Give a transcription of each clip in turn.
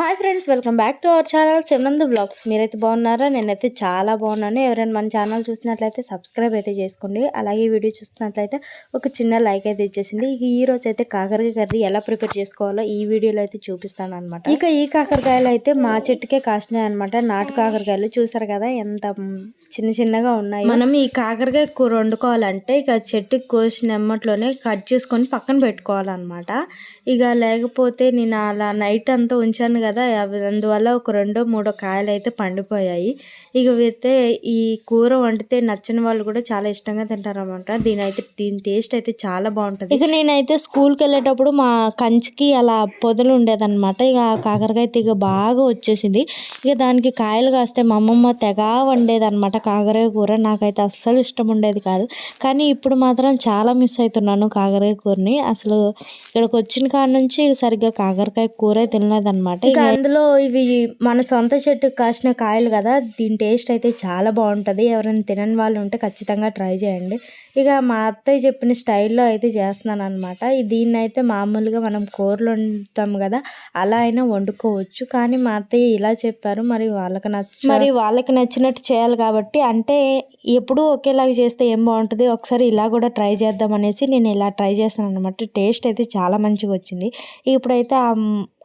Hi friends welcome back to our channel Shivanand blogs. మీరైతే బాగున్నారా? నేనైతే చాలా బాగున్నాను. ఎవరైనా మన ఛానల్ చూసినట్లయితే సబ్స్క్రైబ్ అయితే చేసుకోండి. అలాగే ఈ వీడియో చూస్తున్నట్లయితే ఒక చిన్న లైక్ అయితే ఇచ్చేసింది. ఇక ఈ రోజు అయితే కాకరకాయ కర్రీ ఎలా ప్రిపేర్ చేసుకోవాలో ఈ వీడియోలో అయితే చూపిస్తాను అనమాట ఇక ఈ కాకరకాయలు అయితే మా చెట్టుకే కాసినాయి అనమాట నాటు కాకరకాయలు చూసారు కదా ఎంత చిన్న చిన్నగా ఉన్నాయి. మనం ఈ కాకరకాయ కూర వండుకోవాలంటే ఇక చెట్టుకి కోసిన ఎమ్మట్లోనే కట్ చేసుకొని పక్కన పెట్టుకోవాలన్నమాట. ఇక లేకపోతే నేను అలా నైట్ అంతా ఉంచాను కదా అవి అందువల్ల ఒక రెండో మూడో కాయలు అయితే పండిపోయాయి. ఇక అయితే ఈ కూర వండితే నచ్చిన వాళ్ళు కూడా చాలా ఇష్టంగా తింటారు అనమాట దీని అయితే దీని టేస్ట్ అయితే చాలా బాగుంటుంది. ఇక నేనైతే స్కూల్కి వెళ్ళేటప్పుడు మా కంచికి అలా పొదలు ఉండేదన్నమాట. ఇక ఆ కాకరకాయ తీగ బాగా వచ్చేసింది. ఇక దానికి కాయలు కాస్తే మా అమ్మమ్మ తెగ వండేదన్నమాట కాకరకాయ కూర. నాకైతే అస్సలు ఇష్టం ఉండేది కాదు. కానీ ఇప్పుడు మాత్రం చాలా మిస్ అవుతున్నాను కాకరకాయ కూరని. అసలు ఇక్కడికి వచ్చిన కాడ నుంచి సరిగ్గా కాకరకాయ కూర తినలేదన్నమాట. ఇక అందులో ఇవి మన సొంత చెట్టుకు కాసిన కాయలు కదా దీని టేస్ట్ అయితే చాలా బాగుంటుంది. ఎవరైనా తినని వాళ్ళు ఉంటే ఖచ్చితంగా ట్రై చేయండి. ఇక మా అత్తయ్య చెప్పిన స్టైల్లో అయితే చేస్తున్నాను అనమాట దీన్ని అయితే మామూలుగా మనం కూరలు వండుతాం కదా అలా అయినా వండుకోవచ్చు. కానీ మా అత్తయ్య ఇలా చెప్పారు మరి వాళ్ళకి నచ్చ మరి వాళ్ళకి నచ్చినట్టు చేయాలి కాబట్టి అంటే ఎప్పుడూ ఒకేలాగా చేస్తే ఏం బాగుంటుంది? ఒకసారి ఇలా కూడా ట్రై చేద్దాం అనేసి నేను ఇలా ట్రై చేస్తాను అనమాట టేస్ట్ అయితే చాలా మంచిగా వచ్చింది. ఇప్పుడైతే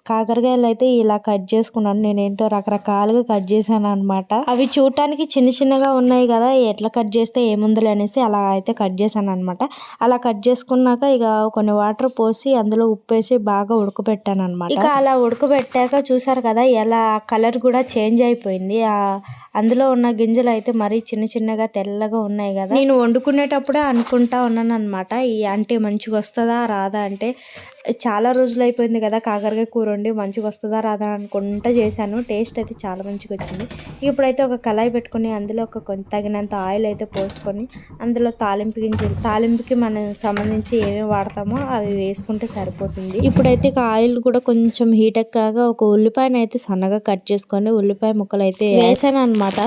కాకరకాయలు అయితే ఇలా కట్ చేసుకున్నాను. నేను ఏంటో రకరకాలుగా కట్ చేశాను అనమాట అవి చూడటానికి చిన్న చిన్నగా ఉన్నాయి కదా ఎట్లా కట్ చేస్తే ఏముందులే అనేసి అలా అయితే కట్ చేశాను అనమాట అలా కట్ చేసుకున్నాక ఇక కొన్ని వాటర్ పోసి అందులో ఉప్పు వేసి బాగా ఉడకబెట్టాను అనమాట ఇక అలా ఉడకబెట్టాక చూసారు కదా ఎలా కలర్ కూడా చేంజ్ అయిపోయింది. ఆ అందులో ఉన్న గింజలు అయితే మరీ చిన్న చిన్నగా తెల్లగా ఉన్నాయి కదా. నేను వండుకునేటప్పుడే అనుకుంటా ఉన్నాను అనమాట ఈ అంటే మంచిగా వస్తుందా రాదా అంటే. చాలా రోజులు అయిపోయింది కదా కాకరకాయ కూర వండి మంచిగా వస్తుందా రాదా అనుకుంటా చేశాను. టేస్ట్ అయితే చాలా మంచిగా వచ్చింది. ఇప్పుడైతే ఒక కళాయి పెట్టుకొని అందులో ఒక కొంచెం తగినంత ఆయిల్ అయితే పోసుకొని అందులో తాలింపు గింజలు తాలింపుకి మనం సంబంధించి ఏమేమి వాడతామో అవి వేసుకుంటే సరిపోతుంది. ఇప్పుడైతే ఇక ఆయిల్ కూడా కొంచెం హీట్ ఎక్కాక ఒక ఉల్లిపాయను అయితే సన్నగా కట్ చేసుకొని ఉల్లిపాయ ముక్కలు అయితే వేసాను అనమాట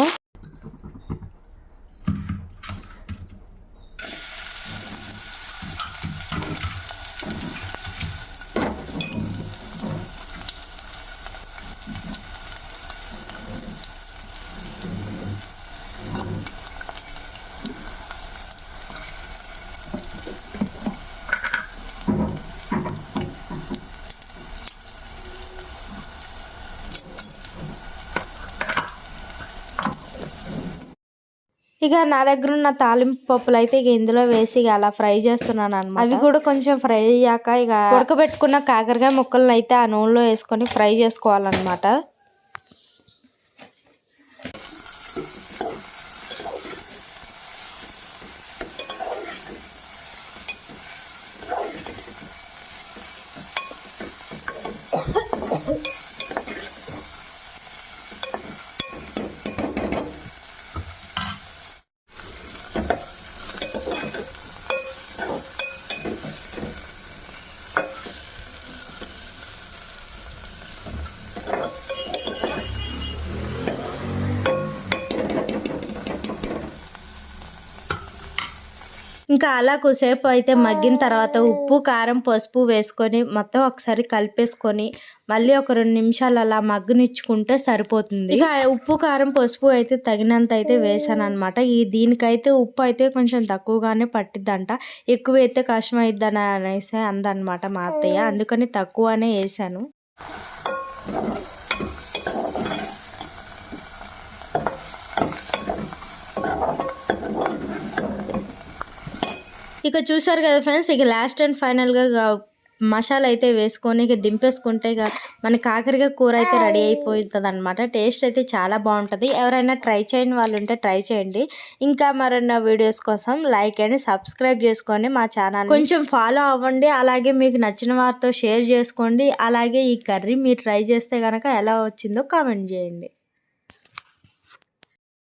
ఇక నా దగ్గర ఉన్న తాలింపు పప్పులు అయితే ఇక ఇందులో వేసి ఇక అలా ఫ్రై చేస్తున్నాను అనమాట అవి కూడా కొంచెం ఫ్రై అయ్యాక ఇక ఉడకబెట్టుకున్న కాకరకాయ ముక్కలను అయితే ఆ నూనెలో వేసుకొని ఫ్రై చేసుకోవాలన్నమాట. ఇంకా అలా కొద్దిసేపు అయితే మగ్గిన తర్వాత ఉప్పు కారం పసుపు వేసుకొని మొత్తం ఒకసారి కలిపేసుకొని మళ్ళీ ఒక రెండు నిమిషాలు అలా మగ్గనిచ్చుకుంటే సరిపోతుంది. ఇక ఉప్పు కారం పసుపు అయితే తగినంత అయితే వేసాను అనమాట ఈ దీనికైతే ఉప్పు అయితే కొంచెం తక్కువగానే పట్టిద్దంట. ఎక్కువ అయితే కష్టం అయిద్దని అనేసి అందనమాట మా అత్తయ్య. అందుకని తక్కువనే వేసాను. ఇక చూసారు కదా ఫ్రెండ్స్ ఇక లాస్ట్ అండ్ ఫైనల్గా మసాలా అయితే వేసుకొని ఇక దింపేసుకుంటే ఇక మన కాకరకాయ కూర అయితే రెడీ అయిపోతుంది అనమాట టేస్ట్ అయితే చాలా బాగుంటుంది. ఎవరైనా ట్రై చేయని వాళ్ళు ఉంటే ట్రై చేయండి. ఇంకా మరన్న వీడియోస్ కోసం లైక్ అండ్ సబ్స్క్రైబ్ చేసుకోండి మా ఛానల్ కొంచెం ఫాలో అవ్వండి. అలాగే మీకు నచ్చిన వారితో షేర్ చేసుకోండి. అలాగే ఈ కర్రీ మీరు ట్రై చేస్తే కనుక ఎలా వచ్చిందో కామెంట్ చేయండి.